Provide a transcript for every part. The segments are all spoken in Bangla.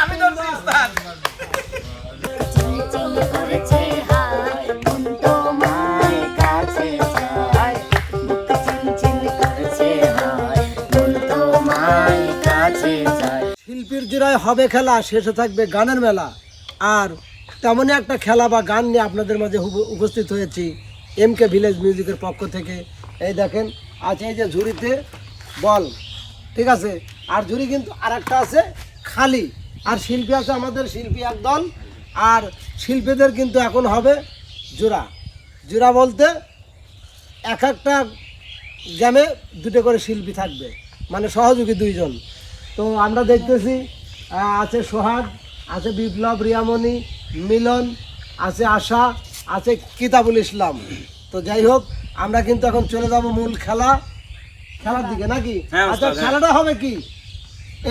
আমি উস্তাদ হায় মন হায় মন শিল্পীর জোড়ায় হবে খেলা শেষে থাকবে গানের মেলা। আর তেমনই একটা খেলা বা গান নিয়ে আপনাদের মাঝে উপস্থিত হয়েছি এম কে ভিলেজ মিউজিকের পক্ষ থেকে। এই দেখেন আছে এই যে ঝুড়িতে বল ঠিক আছে? আর ঝুড়ি কিন্তু আর একটা আছে খালি। আর শিল্পী আছে আমাদের শিল্পী একদল আর শিল্পীদের কিন্তু এখন হবে জোড়া। জোড়া বলতে এক একটা গ্রামে দুটো করে শিল্পী থাকবে মানে সহযোগী দুইজন। তো আমরা দেখতেছি আছে সোহাগ আছে বিপ্লব রিয়ামণি মিলন আছে আশা আছে কিতাবুল ইসলাম। তো যাই হোক আমরা কিন্তু এখন চলে যাব মূল খেলা। খেলার দিকে নাকি? হ্যাঁ, আচ্ছা হ্যাঁ। খেলাটা হবে কি?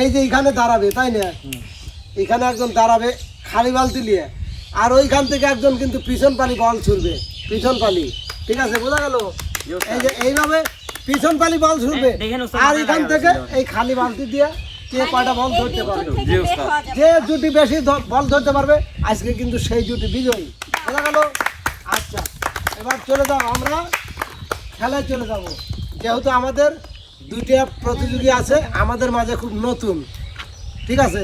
এই যে এখানে দাঁড়াবে তাই না? এখানে একজন দাঁড়াবে খালি বালতি নিয়ে। আর ওইখান থেকে একজন কিন্তু পিছন পালি বল ছুড়বে পিছন পালি। ঠিক আছে বোঝা গেল? এই যে এইভাবে পিছন পালি বল ছুড়বে। আর এখান থেকে এই খালি বালতি দিয়ে কে কয়টা বল ধরতে পারবে। যে জুটি বেশি বল ধরতে পারবে আজকে কিন্তু সেই জুটি বিজয়ী। বোঝা গেল? আচ্ছা এবার চলে যাও আমরা খেলায় চলে যাব। যেহেতু আমাদের দুইটা প্রতিযোগী আছে আমাদের মাঝে খুব নতুন। ঠিক আছে?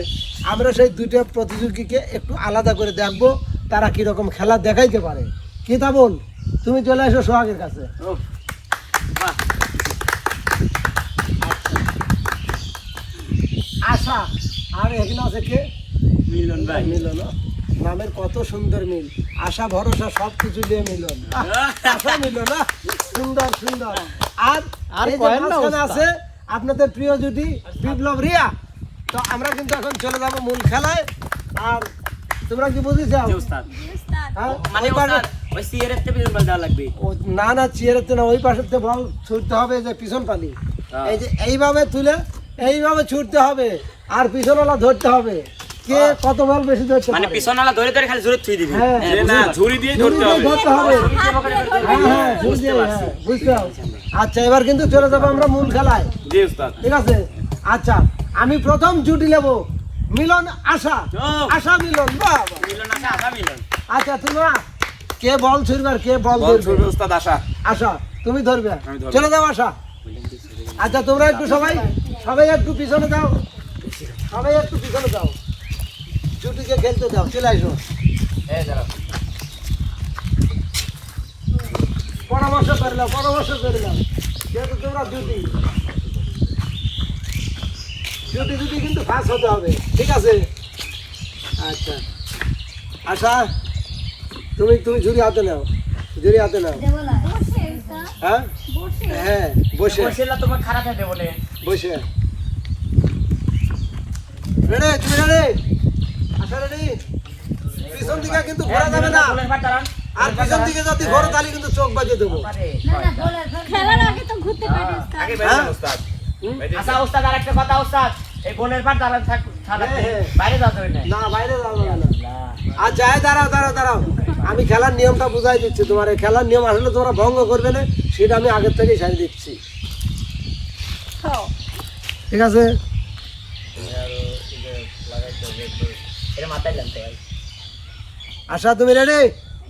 আমরা সেই দুইটা প্রতিযোগীকে একটু আলাদা করে দেখব তারা কীরকম খেলা দেখাইতে পারে। কি তা বল? তুমি চলে এসো সোহাগের কাছে। আশা আর এখানে আছে কে? মিলন ভাই। মিলন। নামের কত সুন্দর মিল। আশা ভরসা সব কিছু দিয়ে মিলন। আশা মিলন সুন্দর সুন্দর। আর আর। আছে আপনাদের প্রিয় জুটি বিপ্লব রিয়া তো আমরা কিন্তু এখন চলে যাব মূল খেলায় আর তোমরা কি বুঝেছ জি উস্তাদ হ্যাঁ? মানে ওই থেকে পিছন পাল দেওয়া লাগবে ও- না না চেয়ারেতে না ওই পাশের থেকে বল ছুটতে হবে যে পিছন পালি হ্যাঁ। এই যে এইভাবে তুলে এইভাবে ছুটতে হবে আর পিছনওয়ালা ধরতে হবে কে কত বল বেশি ধরতে মানে পারে? পিছনওয়ালা ধরে ধরে খালি জোরে থুই দিবি। হ্যাঁ। হ্যাঁ, পারছি। ঝুড়ি দিয়ে ঝুড়ি দিয়ে ধরতে হবে। হ্যাঁ বুঝতে পারছি। বুঝতে আচ্ছা এবার কিন্তু চলে যাব আমরা মূল খেলায়। জি উস্তাদ। ঠিক আছে? আচ্ছা আমি প্রথম জুটি নেব। মিলন আশা। আশা মিলন বাহ। মিলন আছে আধা মিলন। আচ্ছা তোমরা কে বল ছুড়বে কে বল বল ধরবে? ছুড়বে উস্তাদ আশা। আশা তুমি ধরবে। চলে যাও আশা। আচ্ছা তোমরা একটু সবাই সবাই একটু পিছনে যাও। সবাই একটু পিছনে যাও। জুটিকে খেলতে দাও চলে আসো। পরামর্শ করে নাও পরামর্শ করে নাও। যেহেতু তোমরা জুটি জুটি জুটি কিন্তু ফাঁস হতে হবে ঠিক আছে? আচ্ছা। আশা তুমি তুমি ঝুড়ি হাতে নাও ঝুড়ি হাতে নাও। হ্যাঁ? হ্যাঁ বসে। তোমার খারাপ হবে বলে বসে। রেডি তুমি রেডি? পিছন দিকে কিন্তু ঘোরা যাবে না। আর পিছন দিকে যদি ঘোরো তাহলে কিন্তু চোখ বাজিয়ে দেবো। খেলার আগে তো ঘুরতে পারি আগে হ্যাঁ? উস্তাদ আচ্ছা ওস্তাদ আর কথা ওস্তাদ। এই দাঁড়ান থাক হ্যাঁ, হ্যাঁ। বাইরে যাওয়া যাবে না না বাইরে যাব না। এই দাঁড়াও দাঁড়াও দাঁড়াও। আমি খেলার নিয়মটা বুঝাই দিচ্ছি। তোমার এই খেলার নিয়ম আসলে তোমরা ভঙ্গ করবে না সেটা আমি আগের থেকেই সারি দিচ্ছি। ঠিক আছে? এটা মাথায় জানতে হয় আশা তুমি রেডি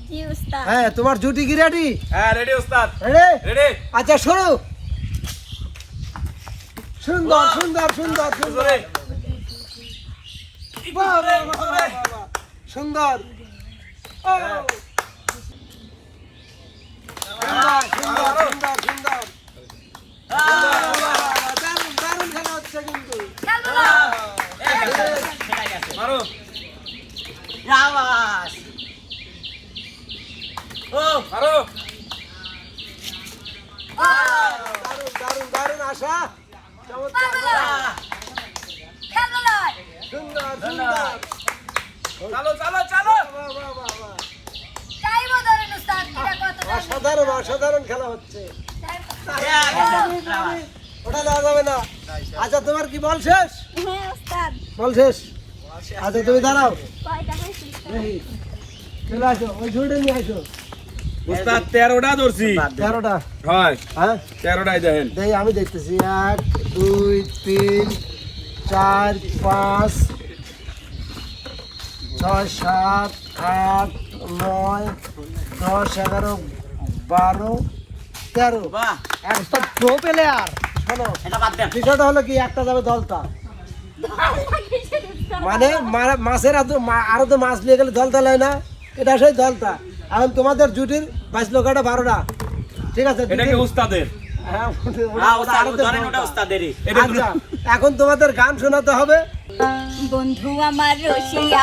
জি উস্তাদ। হ্যাঁ তোমার জুটি কি রেডি হ্যাঁ রেডি উস্তাদ। রেডি রেডি আচ্ছা শোনো সুন্দর সুন্দর সুন্দর সুন্দর। সুন্দর। বাহ, দারুণ দারুণ খেলা হচ্ছে কিন্তু। মারো রাওয়াস ও মারো দারুণ দারুণ দারুণ আশা। সুন্দর সুন্দর। চালো চালো চালো। অসাধারণ অসাধারণ খেলা হচ্ছে। ওটা দেওয়া যাবে না। আচ্ছা তোমার কি বল শেষ? হ্যাঁ বল শেষ। আচ্ছা তুমি দাঁড়াও। চলে আসো ওই ঝুড়ে নিয়ে আসো উস্তাদ তেরোটা ধরছি। তেরোটা। হয়। হ্যাঁ? তেরোটাই দেখেন দেখি আমি দেখতেছি। এক দুই তিন চার পাঁচ ছয় সাত আট নয় দশ এগারো বারো তেরো। বাহ। একটা প্রো প্লেয়ার শোনো এটা বাদ দেন। বিষয়টা হলো কি একটা যাবে দলটা। মানে মাছের আর তো মাছ নিয়ে গেলে দলতা লয় না। এটা সেই দলতা এখন তোমাদের জুটির বাইশ লক্ষটা বারোটা। ঠিক আছে হ্যাঁ, হ্যাঁ আচ্ছা এখন তোমাদের গান শোনাতে হবে। বন্ধু আমার রসিয়া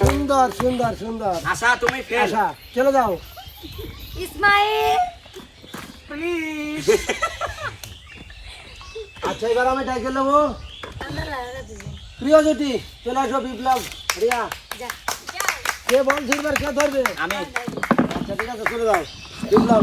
সুন্দর সুন্দর সুন্দর। আশা তুমি আশা চলে যাও। ইসমাইল। প্লিজ আচ্ছা এবার আমি ডাইকে নেব। প্রিয় জুটি চলে আসো বিপ্লব রিয়া। কে বল ছিড়বার কে ধরবে? আমি। আচ্ছা ঠিক আছে চলে যাও। বিপ্লব।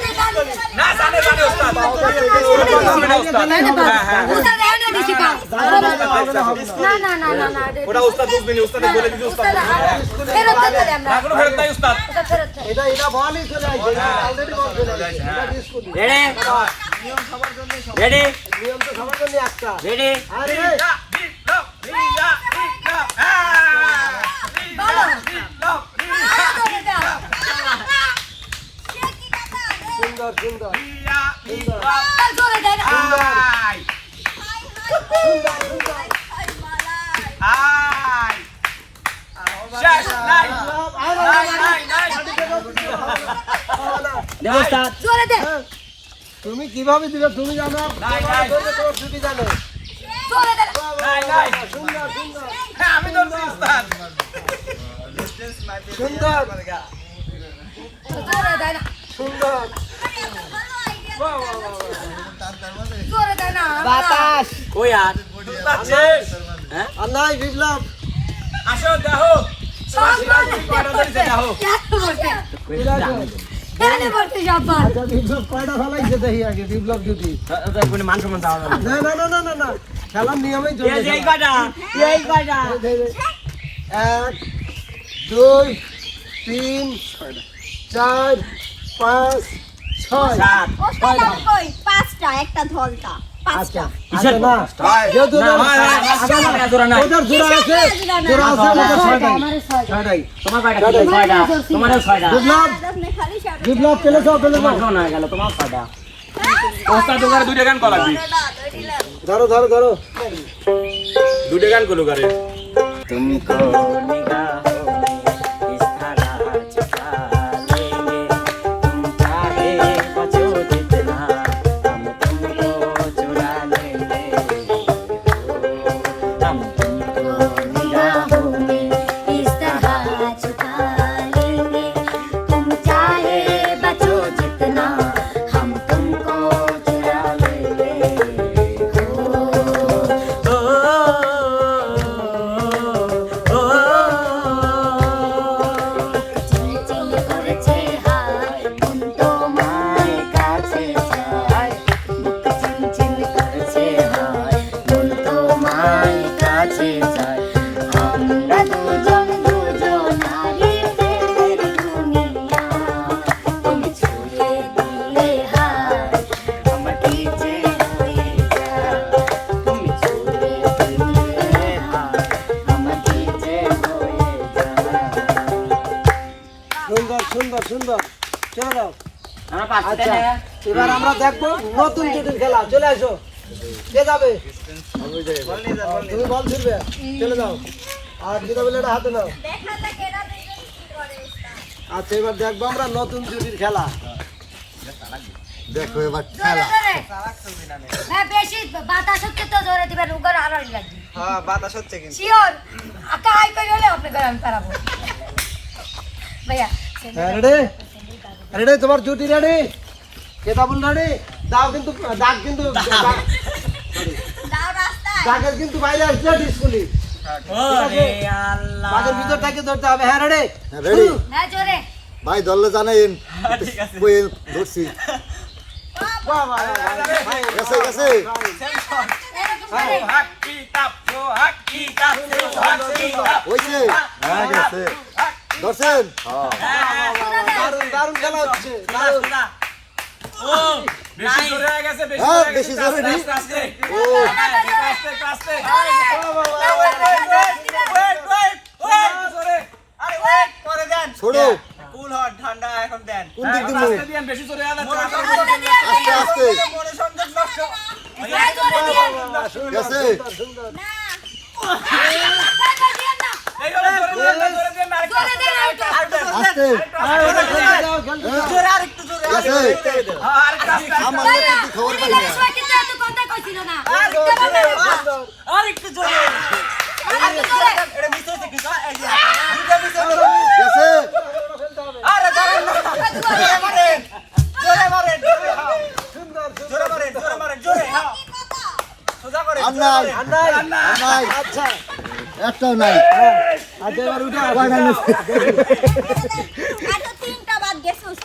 না জানে জানে উস্তাদ জানে উস্তাদ হ্যাঁ হ্যাঁ না না না না না ওটা উস্তাদ বুঝবেনি উস্তাদে বলে দিছি উস্তাদ ফেরত দিতে আমরা না কোনো ফেরত নাই উস্তাদ ওটা ফেরত দে। এটা এটা বলই চলে আসবে অলরেডি বল চলে আসবে এটা ডিসকুল রেডি রেডি নিয়ম তো সবার জন্য একটা রেডি আরে রিয়া বিপ্লব রিয়া বিপ্লব হ্যাঁ বলো বিপ্লব আরও ধরে দাও সুন্দর সুন্দর রিয়া বিপ্লব আর ধরে দে না। আই আই শেষ নাই নাই নাই নাই দেব ওস্তাদ জোরে দে তুমি কীভাবে দিবে তুমি জানো? নাই, নাই। তোমার ছুটি জানো। জোরে দে নাই নাই সুন্দর সুন্দর। হ্যাঁ, আমি উস্তাদ সুন্দর। সুন্দর। জোরে দে না বাতাস। কই আর? হ্যাঁ? আল্লাহ বিপ্লব আসো দেখো দেখো আচ্ছা বিপ্লব দেখি মান না। না খেলার কয়টা? এক দুই তিন চার পাঁচ সাত। কই? পাঁচটা একটা ধলতা আচ্ছা। পাঁচটা আচ্ছা না। যেহেতু না, ওদের- না, না, না, না, জোড়া নাই। সুন্দর সুন্দর সুন্দর। চলে। যাও আচ্ছা এবার আমরা দেখব নতুন জটিল খেলা চলে আসো কে যাবে? তুমি বল ফিরবে। চলে যাও। আর গীতা বলে হাতে নাও। আচ্ছা এবার দেখব আমরা নতুন জুটির খেলা। দেখো এবার খেলা। হ্যাঁ বেশি বাতাস হচ্ছে তো জোরে দিবেন উগার আড়াই লাগবে। হ্যাঁ বাতাস হচ্ছে কিন্তু। শিওর আকা হাই করে হলে আপনি করে আমি পারাবো। ভাইয়া রেডি রেডি তোমার জুটি রেডি কেতাবুল রেডি দাও কিন্তু দাগ কিন্তু দাগ- রাস্তায়। দাগের কিন্তু বাইরে আসছে স্কুলে দাগের ভিতর থেকে ধরতে হবে। হ্যাঁ রেডি? রেডি। হ্যাঁ জোরে। ভাই ধরলে জানাইন ঠিক আছে। বই ধরছি। গেছে গেছে। হ্যাঁ ধরছেন? দারুণ দারুণ খেলা হচ্ছে। দারুণ বেশি জোরে হ্যাঁ, নি। ও। ছোড়ো Cool হন, ঠান্ডা এখন দেন। কোন দিক দিয়েন, বেশি জোরে আস্তে আস্তে দিয়ে মনোসংযোগ নষ্ট। হ্যাঁ দিয়ে গেছে দিয়ে আস্তে আর ওটা আচ্ছা। একটাও নাই। আচ্ছা এবার উঠে আবার নাই না। আরও তিনটা বাদ গেছে উস্তাদ। তুই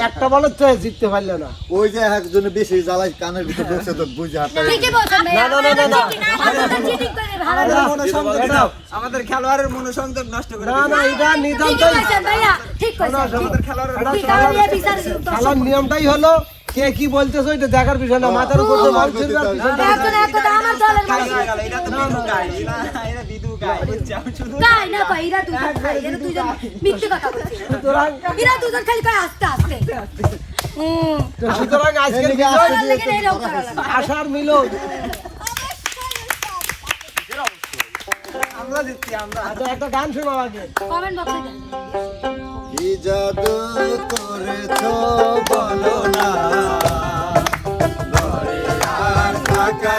একটা তো জিততে পারল না ওই যে একজনে বেশি জ্বালাই কানের ভিতর ঢুকছে তো বুঝে। এটা- আমাদের খেলোয়াড়ের মনোসংযোগ নষ্ট করে না না এটা এটা খেলার নিয়মটাই হলো কে কি বলতেছে ওইটা দেখার বিষয় না মাথার উপর তো এটা না এটা গাই বুঝছি আমি শুধু গাই না কই এরা দুজন খাই এরা দুজন মিথ্যে কথা বলছে। সুতরাং এরা দুজন খালি কয় আস্তে আস্তে। সুতরাং আজকের এদিকে বিজয় আসতে ওরা লেগে এরকম করা লাগে। আশার মিলন। আমরা দিচ্ছি আমরা। আচ্ছা একটা গান শোনাও আগে। কমেন্ট বক্সে কি জাদু করেছ বলো না? ঘরে আর থাকা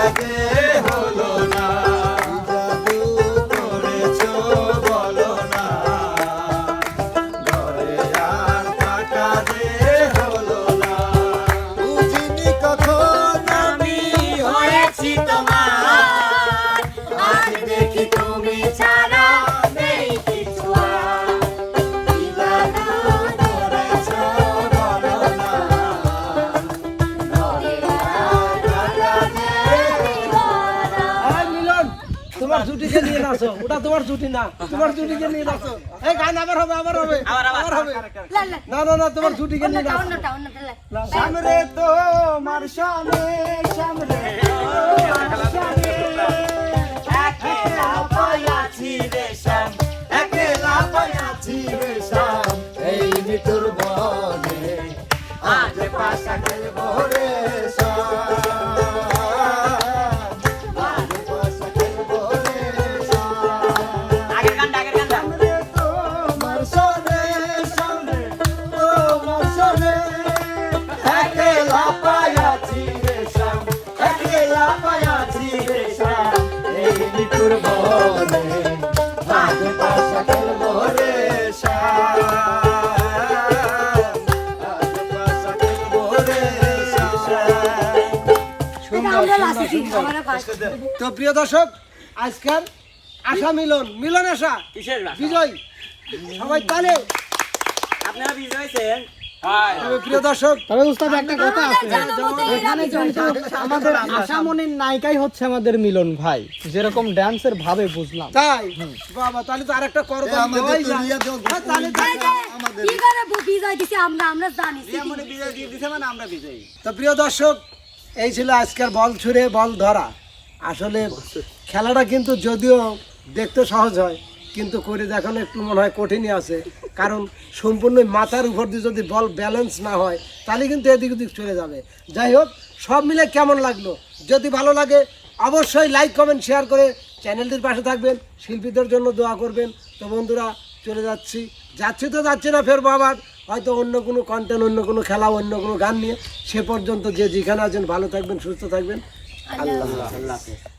তোমার ছুটিকে নিয়ে নাচো। ওটা তোমার ছুটি না। তোমার ছুটিকে নিয়ে নাচো। এই গান আবার হবে আবার হবে আবার হবে। না না না তোমার ছুটিকে নিয়ে নাচো। সামনে তো মার সামনে সামনে একলা পায়াছি রে শ্যাম একলা পায়াছি রে শ্যাম। এই নিতুর বনে আজ পাশা খেলব রে শ্যাম। তো প্রিয় দর্শক আজকের আশা মিলন মিলন আশা। বিজয়। সবাই তালে। আপনারা বিজয় হয়েছেন তবে প্রিয় দর্শক তবে উস্তাদ একটা কথা আছে। এখানে কিন্তু আমাদের আশা নায়িকাই হচ্ছে আমাদের মিলন ভাই। যেরকম ড্যান্সের ভাবে বুঝলাম। তাই? বাবা তাহলে তো আরেকটা হ্যাঁ, তাহলে তো- কি করে বিজয় দিছে আমরা? আমরা জানি। তো প্রিয় দর্শক এই ছিল আজকের বল ছুঁড়ে, বল ধরা। আসলে খেলাটা কিন্তু যদিও দেখতে সহজ হয়, কিন্তু করে দেখানো একটু মনে হয় কঠিনই আছে। কারণ সম্পূর্ণ মাথার উপর দিয়ে যদি বল ব্যালেন্স না হয়, তাহলে কিন্তু এদিক ওদিক চলে যাবে। যাই হোক, সব মিলে কেমন লাগল? যদি ভালো লাগে, অবশ্যই লাইক কমেন্ট শেয়ার করে চ্যানেলটির পাশে থাকবেন, শিল্পীদের জন্য দোয়া করবেন। তো বন্ধুরা, চলে যাচ্ছি। যাচ্ছি তো যাচ্ছি না, ফেরবো আবার। হয়তো অন্য কোনো কন্টেন্ট অন্য কোনো খেলা অন্য কোনো গান নিয়ে সে পর্যন্ত যে যেখানে আছেন ভালো থাকবেন সুস্থ থাকবেন। আল্লাহ আল্লাহ হাফেজ।